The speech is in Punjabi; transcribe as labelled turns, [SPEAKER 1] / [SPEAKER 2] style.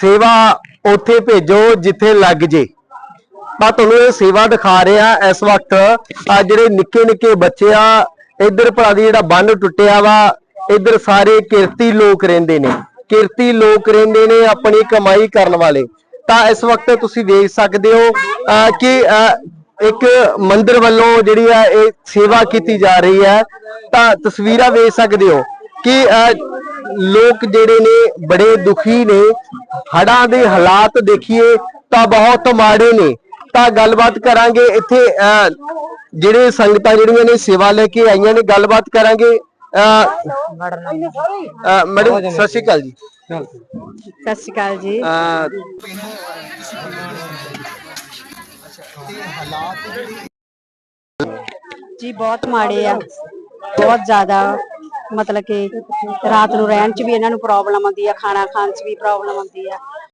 [SPEAKER 1] ਸੇਵਾ ਉੱਥੇ ਭੇਜੋ ਜਿੱਥੇ ਲੱਗ ਜੇ। ਮੈਂ ਤੁਹਾਨੂੰ ਇਹ ਸੇਵਾ ਦਿਖਾ ਰਿਹਾ ਇਸ ਵਕਤ ਆ ਜਿਹੜੇ ਨਿੱਕੇ ਨਿੱਕੇ ਬੱਚੇ ਆ ਇੱਧਰ ਭਰਾ ਦੀ ਜਿਹੜਾ ਬੰਨ ਟੁੱਟਿਆ ਵਾ ਇੱਧਰ ਸਾਰੇ ਕਿਰਤੀ ਲੋਕ ਰਹਿੰਦੇ ਨੇ। ਕਿਰਤੀ ਲੋਕ ਰਹਿੰਦੇ ਨੇ ਆਪਣੀ ਕਮਾਈ ਕਰਨ ਵਾਲੇ। ਤਾਂ ਇਸ ਵਕਤ ਤੁਸੀਂ ਦੇਖ ਸਕਦੇ ਹੋ ਅਹ, ਕਿ ਅਹ, ਇੱਕ ਮੰਦਿਰ ਵੱਲੋਂ ਜਿਹੜੀ ਆ ਇਹ ਸੇਵਾ ਕੀਤੀ ਜਾ ਰਹੀ ਹੈ। ਤਾਂ ਤਸਵੀਰਾਂ ਵੇਖ ਸਕਦੇ ਹੋ ਕਿ ਅਹ, ਲੋਕ ਜਿਹੜੇ ਨੇ ਬੜੇ ਦੁਖੀ ਨੇ। ਹੜਾਂ ਦੇ ਹਾਲਾਤ ਦੇਖੀਏ ਤਾਂ ਬਹੁਤ ਮਾੜੇ ਨੇ। ਤਾਂ ਗੱਲਬਾਤ ਕਰਾਂਗੇ ਇੱਥੇ ਜਿਹੜੇ ਸੰਗਤਾਂ ਜਿਹੜੀਆਂ ਨੇ ਸੇਵਾ ਲੈ ਕੇ ਆਈਆਂ ਨੇ ਗੱਲਬਾਤ ਕਰਾਂਗੇ। ਮੈਡਮ ਸਤਿ ਸ਼੍ਰੀ ਅਕਾਲ ਜੀ।
[SPEAKER 2] ਸਤਿ ਸ਼੍ਰੀ ਅਕਾਲ ਜੀ। ਜੀ ਬਹੁਤ ਮਾੜੇ ਆ। ਬਹੁਤ ਜ਼ਿਆਦਾ। ਮਤਲਬ ਕਿ ਰਾਤ ਨੂੰ ਰਹਿਣ ਚ ਵੀ ਇਹਨਾਂ ਨੂੰ ਪ੍ਰੋਬਲਮ ਆਉਂਦੀ ਆ, ਖਾਣਾ ਖਾਣ ਚ ਵੀ ਪ੍ਰੋਬਲਮ ਆਉਂਦੀ ਆ।